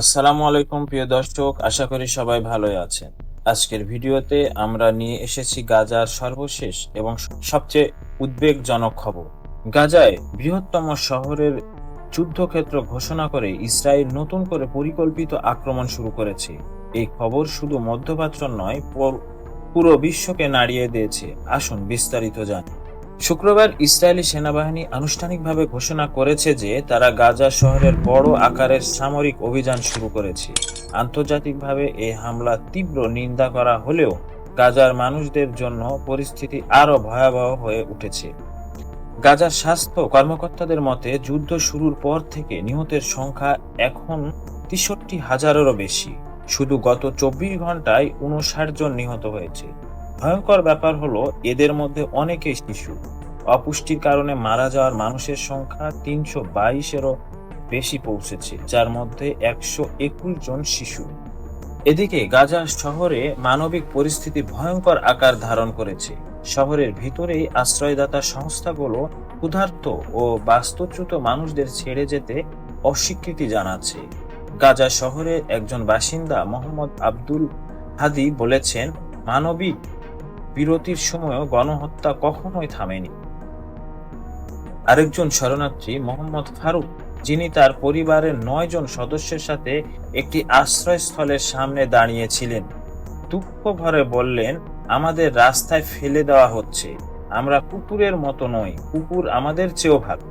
আসসালামু আলাইকুম, প্রিয় দর্শক। আশা করি সবাই ভালোই আছেন। আজকের ভিডিওতে আমরা নিয়ে এসেছি গাজার সর্বশেষ এবং সবচেয়ে উদ্বেগজনক খবর। গাজায় বৃহত্তম শহরের যুদ্ধক্ষেত্র ঘোষণা করে ইসরায়েল নতুন করে পরিকল্পিত আক্রমণ শুরু করেছে। এই খবর শুধু মধ্যপ্রাচ্য নয়, পুরো বিশ্বকে নাড়িয়ে দিয়েছে। আসুন বিস্তারিত জানি। শুক্রবার ইসরায়েলি সেনাবাহিনী আনুষ্ঠানিকভাবে ঘোষণা করেছে যে তারা গাজা শহরের বড় আকারের সামরিক অভিযান শুরু করেছে। আন্তর্জাতিকভাবে এই হামলা তীব্র নিন্দা করা হলেও গাজার মানুষদের জন্য পরিস্থিতি আরও ভয়াবহ হয়ে উঠেছে। গাজার স্বাস্থ্য কর্মকর্তাদের মতে যুদ্ধ শুরুর পর থেকে নিহতের সংখ্যা এখন তেষট্টি হাজারেরও বেশি। শুধু গত চব্বিশ ঘন্টায় উনষাট জন নিহত হয়েছে। ভয়ঙ্কর ব্যাপার হলো এদের মধ্যে অনেকে শিশু। অপুষ্টির কারণে মারা যাওয়ার মানুষের সংখ্যা তিনশো বাইশেরও বেশি পৌঁছেছে, যার মধ্যে একশো একুশ জন শিশু। এদিকে গাজা শহরে মানবিক পরিস্থিতি ভয়ঙ্কর আকার ধারণ করেছে। শহরের ভিতরেই আশ্রয়দাতা সংস্থাগুলো ক্ষুধার্ত ও বাস্তুচ্যুত মানুষদের ছেড়ে যেতে অস্বীকৃতি জানাচ্ছে। গাজা শহরের একজন বাসিন্দা মোহাম্মদ আব্দুল হাদি বলেছেন, মানবিক বিরতির সময়ও গণহত্যা কখনোই থামেনি। আরেকজন শরণার্থী মোহাম্মদ ফারুক, যিনি তার পরিবারের নয় জন সদস্যের সাথে একটি আশ্রয়স্থলের সামনে দাঁড়িয়েছিলেন। দুঃখ ভরে বললেন, আমাদের রাস্তায় ফেলে দেওয়া হচ্ছে। আমরা কুকুরের মতো নই, কুকুর আমাদের চেয়েও ভালো।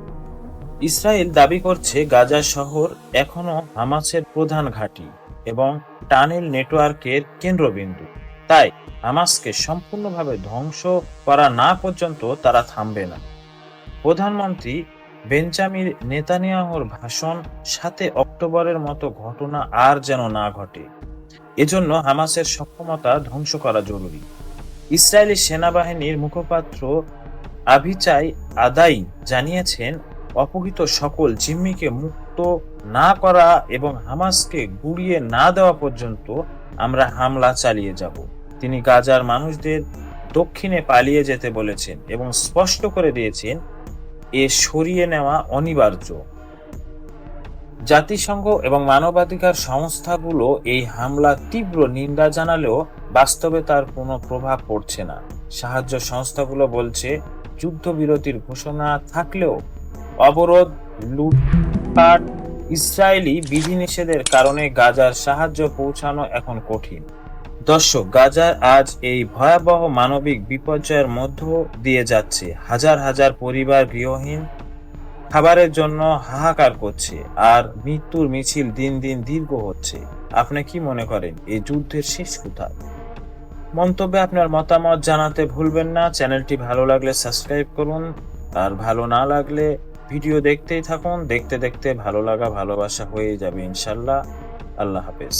ইসরায়েল দাবি করছে, গাজা শহর এখনও হামাসের প্রধান ঘাঁটি এবং টানেল নেটওয়ার্কের কেন্দ্রবিন্দু। তাই হামাসকে সম্পূর্ণভাবে ধ্বংস করা না পর্যন্ত তারা থামবে না। প্রধানমন্ত্রী বেঞ্জামিন নেতানিয়াহুর ভাষণ সাথে অক্টোবরের মতো ঘটনা আর যেন না ঘটে। এজন্য হামাসের সক্ষমতা ধ্বংস করা জরুরি। ইসরায়েলি সেনাবাহিনীর মুখপাত্র আভিচাই আদাই জানিয়েছেন, অপহৃত সকল জিম্মিকে মুক্ত না করা এবং হামাসকে গুড়িয়ে না দেওয়া পর্যন্ত আমরা হামলা চালিয়ে যাব। তিনি গাজার মানুষদের দক্ষিণে পালিয়ে যেতে বলেছেন এবং স্পষ্ট করে দিয়েছেন এ সরিয়ে নেওয়া অনিবার্য। জাতিসংঘ এবং মানবাধিকার সংস্থাগুলো এই হামলা তীব্র নিন্দা জানালেও বাস্তবে তার কোনো প্রভাব পড়ছে না। সাহায্য সংস্থাগুলো বলছে, যুদ্ধবিরতির ঘোষণা থাকলেও অবরোধ, লুটপাট, ইসরায়েলি বিধিনিষেধের কারণে গাজার সাহায্য পৌঁছানো এখন কঠিন। দর্শক গাজার আজ এই ভয়াবহ মানবিক বিপর্যয়ের মধ্য দিয়ে যাচ্ছে। হাজার হাজার পরিবার গৃহহীন, খাবারের জন্য হাহাকার করছে আর মৃত্যুর মিছিল দিন দিন দীর্ঘ হচ্ছে। আপনি কি মনে করেন, এই যুদ্ধের শেষ কোথায়? মন্তব্যে আপনার মতামত জানাতে ভুলবেন না। চ্যানেলটি ভালো লাগলে সাবস্ক্রাইব করুন। আর ভালো না লাগলে ভিডিও দেখতেই থাকুন। দেখতে দেখতে ভালো লাগা, ভালোবাসা হয়ে যাবে ইনশাল্লাহ। আল্লাহ হাফেজ।